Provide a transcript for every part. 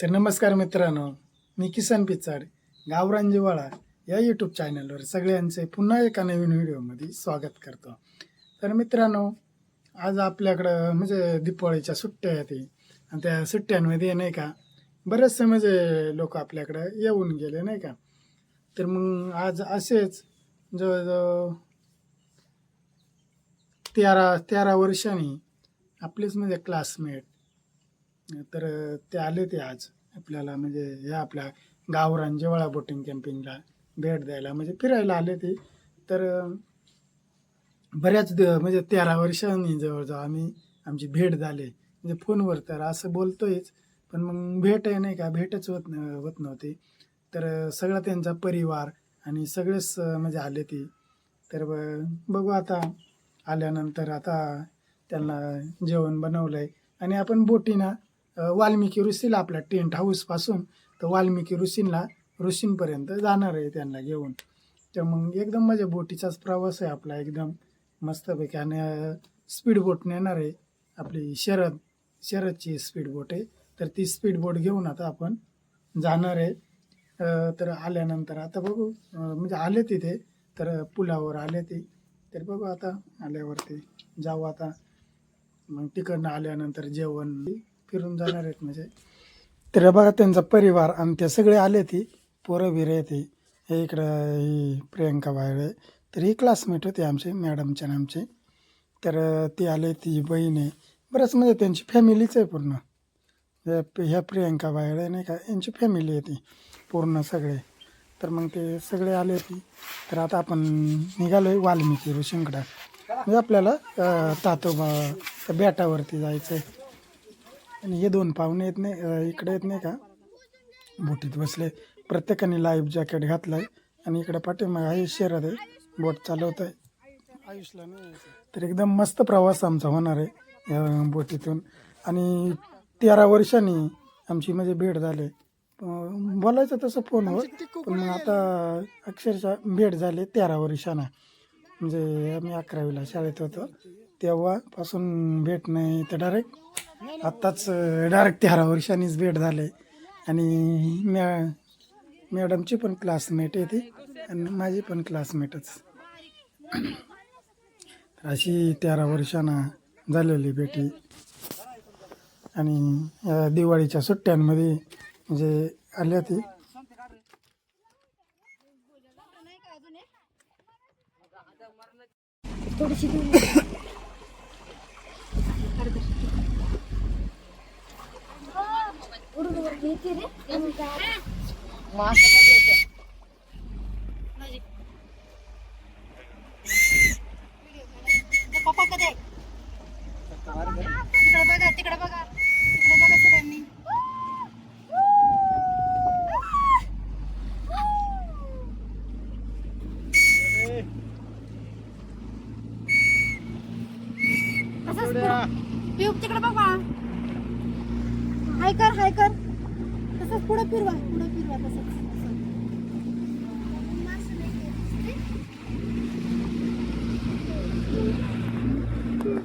तर नमस्कार मित्रांनो मी किसन पिचाड गावरांजीवाळा या यूट्यूब चॅनलवर सगळ्यांचे पुन्हा एका नवीन व्हिडिओमध्ये स्वागत करतो. तर मित्रांनो आज आपल्याकडं म्हणजे दीपावळीच्या सुट्ट्या आहेत. आणि त्या सुट्ट्यांमध्ये नाही का बरेचसे म्हणजे लोक आपल्याकडं येऊन गेले नाही का? तर मग आज असेच जवळजवळ तेरा तेरा वर्षांनी आपलेच म्हणजे क्लासमेट तर ते आले ते आज आपल्याला म्हणजे ह्या आपल्या गावरान जेवाळा बोटिंग कॅम्पिंगला भेट द्यायला म्हणजे फिरायला आले ते. तर बऱ्याच द म्हणजे तेरा वर्षांनी जवळजवळ आम्ही आमची भेट झाली. म्हणजे फोनवर तर असं बोलतोयच पण मग भेट आहे नाही का भेटच होत न होत नव्हती. तर सगळा त्यांचा परिवार आणि सगळेच म्हणजे आले ती. तर ब- बघू आता आल्यानंतर आता त्यांना जेवण बनवलं आहे आणि आपण बोटीना वाल्मिकी ऋषीला आपल्या टेंट हाऊसपासून तर वाल्मिकी ऋषींना ऋषींपर्यंत जाणार आहे त्यांना घेऊन. तर मग एकदम माझ्या बोटीचाच प्रवास आहे आपला. एकदम मस्तपैकी आणि स्पीड बोट नेणार आहे आपली शरद शरदची स्पीड बोट आहे. तर ती स्पीड बोट घेऊन आता आपण जाणार आहे. तर आल्यानंतर आता बघू म्हणजे आले तिथे तर पुलावर आले ते. तर बघू आता आल्यावरती जाऊ आता. मग तिकडनं आल्यानंतर जेवण फिरून जाणार आहेत म्हणजे. तर बघा त्यांचा परिवार आणि ते सगळे आले ती. पोरं बिरं येते हे इकडं ही प्रियंका बाहेर हो तर ही क्लासमेट होते आमचे मॅडमच्या आमची आमचे तर ती आले ती बहीण आहे बरंच म्हणजे त्यांची फॅमिलीच आहे पूर्ण ह्या- ह्या प्रियंका बाहेर नाही का यांची फॅमिली आहे ती। पूर्ण सगळे तर मग ते सगळे आले ती। तर आता आपण निघालो आहे वाल्मिकी ऋषींकडं म्हणजे आपल्याला तातोबा त्या बेटावरती जायचं आहे आणि हे दोन पाहुणे येत नाही इकडे येत नाही का? बोटीत बसले. प्रत्येकाने लाईफ जॅकेट घातलं आहे आणि इकडे पाठीमागे आयुष शहरात आहे. बोट चालवत आहे आयुषला नाही तर एकदम मस्त प्रवास आमचा होणार आहे या बोटीतून आणि तेरा वर्षांनी आमची म्हणजे भेट झाली. बोलायचं तसं फोनवर पण मग आता अक्षरशः भेट झाली तेरा वर्षांना. म्हणजे आम्ही अकरावीला शाळेत होतो. तेव्हापासून भेट नाही तर डायरेक्ट आत्ताच डायरेक्ट तेरा वर्षांनीच भेट झाले. आणि म्या मॅडमची पण क्लासमेट आहे ती आणि माझी पण क्लासमेटच. तर अशी तेरा वर्षांना झालेली भेटी आणि या दिवाळीच्या सुट्ट्यांमध्ये म्हणजे आल्या ती पप्पा कधी तिकडे बघा तिकडे बघा तिकडे बघा सरांनी पिऊ तिकडे बघा हाय कर हाय कर तसंच पुढे फिरवा पुढे फिरवा तसंच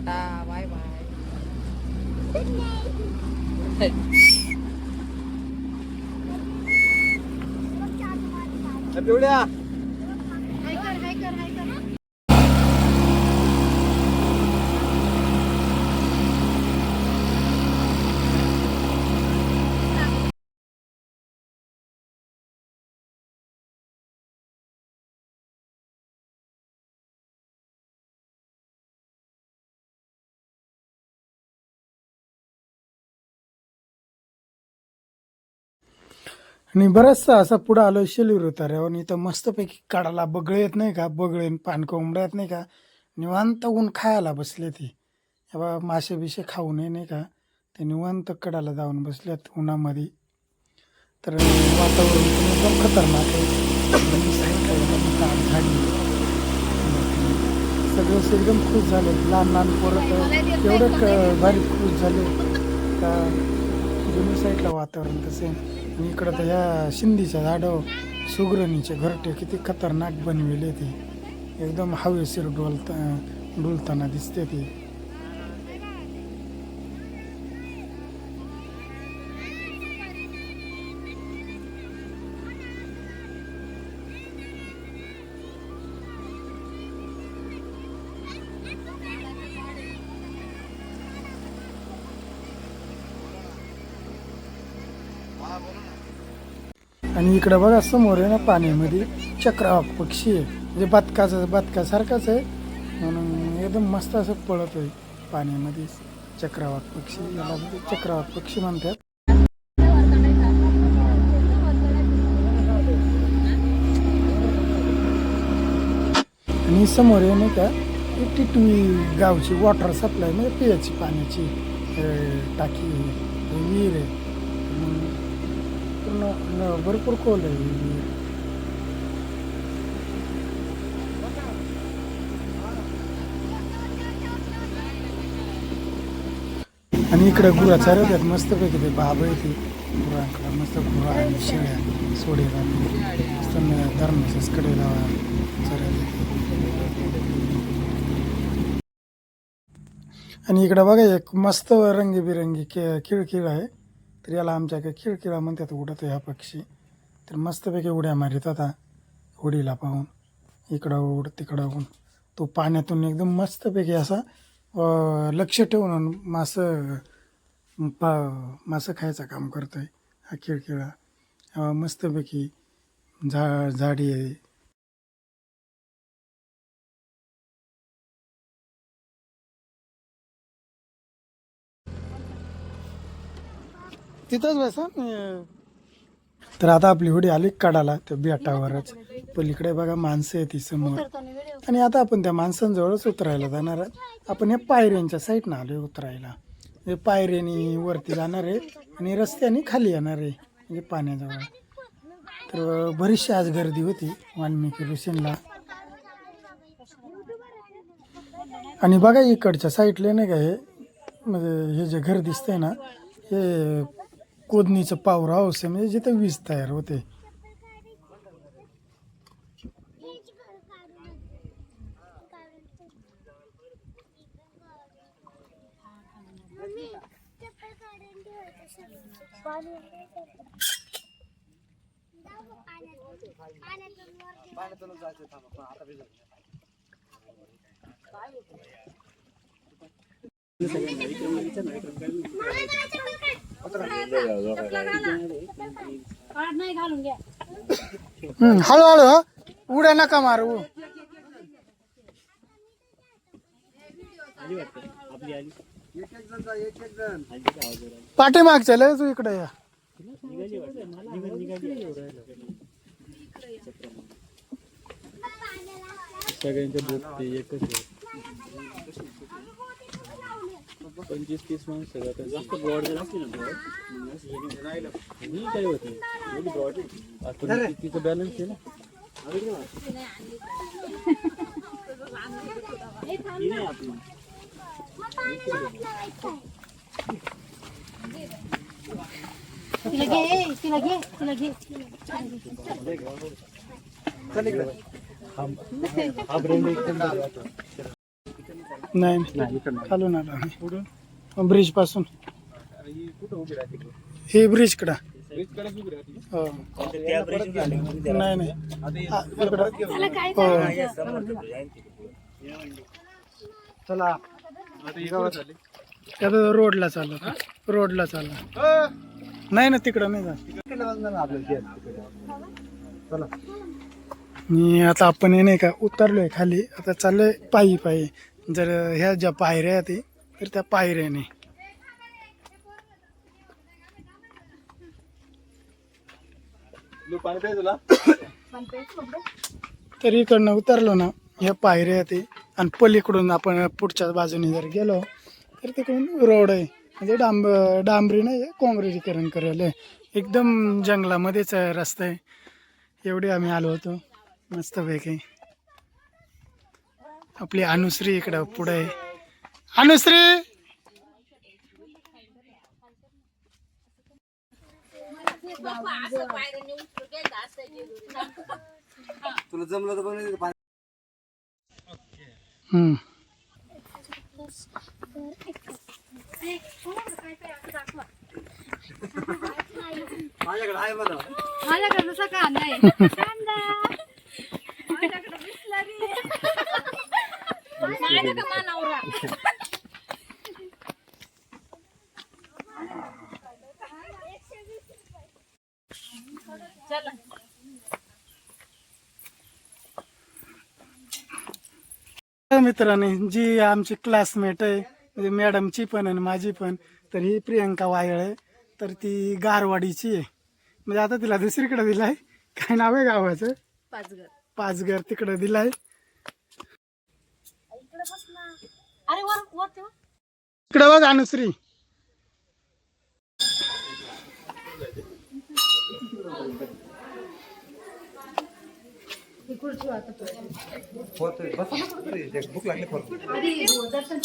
टाटा बाय बाय पिवड्या आणि बराचसा असा पुढं आलो शेलूर उतार्यावर आणि इथं मस्तपैकी काढायला बगळे येत नाही का? बगळे आणि पान येत नाही का? निवांत ऊन खायला बसले ते बाबा मासे बिसे खाऊ नये नाही का? ते निवांत कडाला जाऊन बसल्यात उन्हामध्ये. तर वातावरण एकदम खतरनाक आहे. म्हणजे दोन्ही एकदम सगळेच एकदम खुश झाले लहान लहान पोरं तर एवढं भारी खुश झाले. का दोन्ही साईडला वातावरण तसे आणि इकडं तर ह्या शिंदीच्या झाडावर सुगरणीचे घरटे किती खतरनाक बनविले ते एकदम हवेशीर डोलता डुलताना दिसते ते आणि इकडं बघा समोर आहे ना पाण्यामध्ये चक्रवाक पक्षी आहे. म्हणजे बदकाचं बदकासारखाच आहे. म्हणून एकदम मस्त असं पळत आहे पाण्यामध्ये चक्रवाक पक्षी. याला म्हणजे चक्रवाक पक्षी म्हणतात. आणि समोर आहे नाही का टिटवी गावची वॉटर सप्लाय म्हणजे पियाची पाण्याची टाकी विहीर आहे. पूर्ण भरपूर खोल आहे. आणि इकडे गुरा चालवतात मस्तपैकी ते बाब आहे ते. गुरांकडे मस्त गुरा आणि शेळ्या सोडे मस्त कडे लावा कडेला चरायला आणि इकडं बघा एक मस्त रंगीबिरंगी के खिळखिळ आहे. तर याला आमच्याकडे खिळखिळा म्हणतात उडत ह्या पक्षी. तर मस्तपैकी उड्या मारित होता. होडीला पाहून इकडं उड तिकडं उड. तो पाण्यातून एकदम मस्तपैकी असा लक्ष ठेवून मासं पा मासं खायचं काम करतोय हा खिळखिळा मस्तपैकी झा झाडी आहे. तिथंच बसा तर आता आपली होडी आली कडाला त्या बेटावरच पलीकडे बघा माणसं आहे ती समोर. आणि आता आपण त्या माणसांजवळच उतरायला जाणार आहोत. आपण या पायऱ्यांच्या साईडनं आहे उतरायला. हे पायऱ्यानी वरती जाणार आहे आणि रस्त्याने खाली येणार आहे म्हणजे पाण्याजवळ. तर बरीचशी आज गर्दी होती वाल्मिकी ऋषींला. आणि बघा इकडच्या साईडला नाही का हे म्हणजे हे जे घर दिसतंय ना हे कोदणीचं पावरा हाऊस आहे म्हणजे जिथं वीज तयार होते. नाही घालून घ्या हम्म, हळूहळू हं. उड्या नका मारू. पाठीमाग चल तू इकडे या. सगळ्यांच्या दूध ते एकच पंचवीस तीस माणसं जातात जास्त ब्रॉड असली ना ही। काय होते ब्रॉड आपण तिचं बॅलन्स आहे ना ही नाही आपली तिला घे ब्रिजपासून. ही ब्रिज कडा. हो. नाही नाही. आ, इकडं हो. चला. आता रोडला चालला रोडला चालला नाही ना तिकडं नाही चला. मी आता आपण हे नाही का उतरलोय खाली. आता चाललोय पायी पायी. जर ह्या ज्या पायऱ्या आहेत ते, तर त्या पायऱ्याने. तर इकडनं उतरलो ना ह्या पायऱ्या ते आणि पलीकडून आपण पुढच्या बाजूने जर गेलो तर तिकडून रोड आहे. म्हणजे डांब डांबरी नाही आहे काँग्रेजीकरण करायला आहे. एकदम जंगलामध्येच रस्ता आहे. एवढे आम्ही आलो होतो. मस्तपैकी आपली अनुश्री इकडं पुढे आहे. अनुश्री। तुला जमलं तर बघ पाणी. हम्म. माझ्याकडे आहे बघा. माझ्याकडे नुसता कांदा आहे कांदा. माझ्याकडे बिस्लरी. माझ्याकडे मानावरा मित्रांनो जी आमची क्लासमेट आहे म्हणजे मॅडमची पण आणि माझी पण तर ही प्रियंका वायळ आहे. तर ती गारवाडीची आहे. म्हणजे आता तिला दुसरीकडे दिलाय. काय नाव आहे गावाचं? पाचगर. पाचघर तिकडे दिलाय. इकडे बघ अनुश्री. भूक लागली दर्शन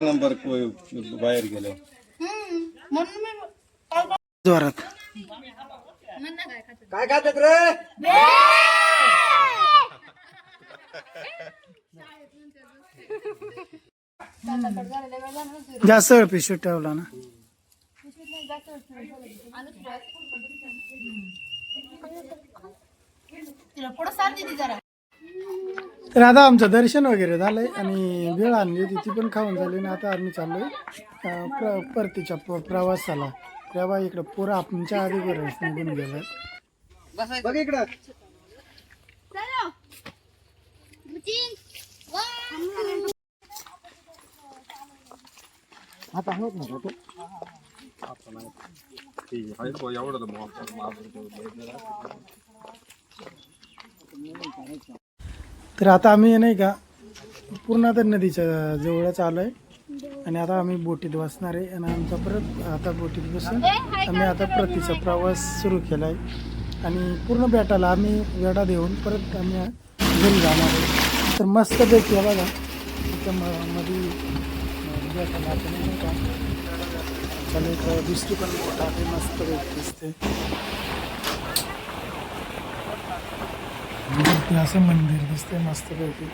नंबर बाहेर गेलो. म्हणून मी जोरात. काय खात काय खातात रे? जास्त वेळ पिशवी ठेवला ना तिला पुढं साथ दे जरा तर आता आमचं दर्शन वगैरे झालंय आणि वेळ आणली होती ती पण खाऊन झाली आणि आता आम्ही चाललोय प्र परतीच्या प्रवासाला. तेव्हा इकडं पुरा आमच्या आधी बरं निघून गेलं. बघ इकडं. आता हो ना तर आता आम्ही नाही का पूर्ण आता नदीच्या जवळच आलोय. आणि आता आम्ही बोटीत बसणार आहे. आणि आमचा परत आता बोटीत बसून आम्ही आता प्रतीचा प्रवास सुरू केला आहे आणि पूर्ण बेटाला आम्ही वेडा देऊन परत आम्ही घरी जाणार आहे. तर मस्त बेट केला बघा मध्ये बेटाला नाही का त्याला एक दुसरी पण बोट आहे मस्त पैकी दिसते असं मंदिर दिसते मस्त पैकी